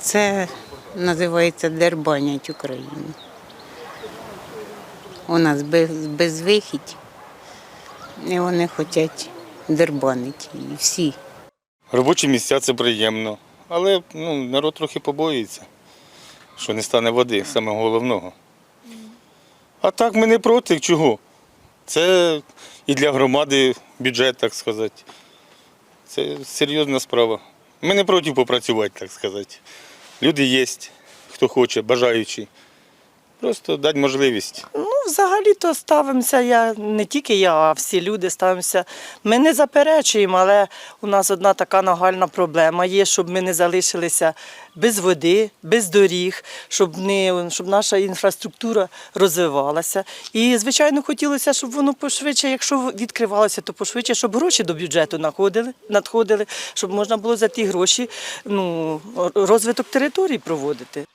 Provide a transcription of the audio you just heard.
Це називається дербанять Україну. У нас без, безвихідь, і вони хочуть дербанити її всі. Робочі місця це приємно, але ну, народ трохи побоюється, що не стане води, саме головного. А так ми не проти чого. Це і для громади бюджет, так сказати. Це серйозна справа. Ми не проти попрацювати, так сказати. Люди є, хто хоче, бажаючі. Просто дати можливість. Взагалі-то ставимося, я не тільки я, а всі люди ставимося. Ми не заперечуємо, але у нас одна така нагальна проблема є, щоб ми не залишилися без води, без доріг, щоб, не, щоб наша інфраструктура розвивалася. І, звичайно, хотілося, щоб воно пошвидше, якщо відкривалося, то пошвидше, щоб гроші до бюджету находили, надходили, щоб можна було за ті гроші ну, розвиток територій проводити.